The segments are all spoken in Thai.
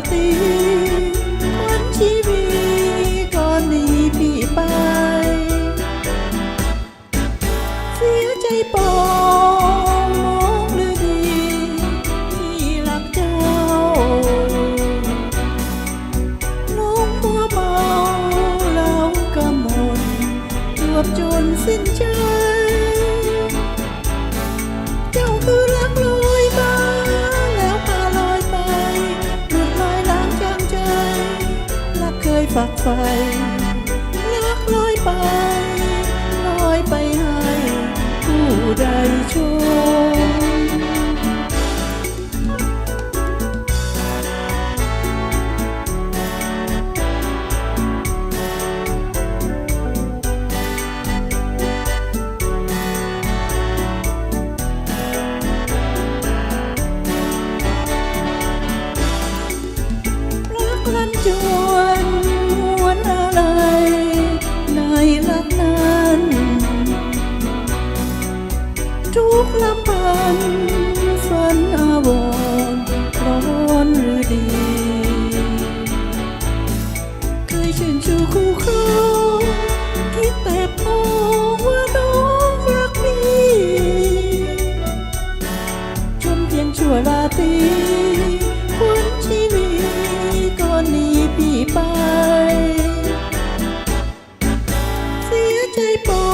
คนชีวีก่อนหนีไปเสียใจปองมองดูดีที่รักเจ้งมัวเมาแล้วกำมลจบจนสิ้นใจ ฝักใฝ่รักลอยไปลอยไปให้ผู้ใดช่วย ทุกลำพันฝันอาวรร้อนหรือดี เคยชื่นชูคู่เขาคิดแต่พอว่าน้องรักพี่ชมเพียงชั่วราตรีคนชีวิตก็หนีพี่ไปเสียใจปอ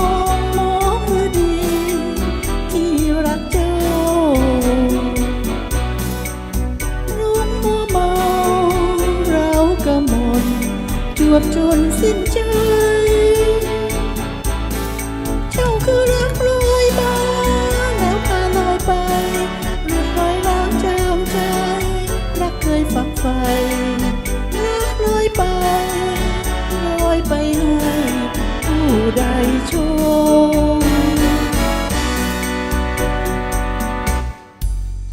ง งมัวเ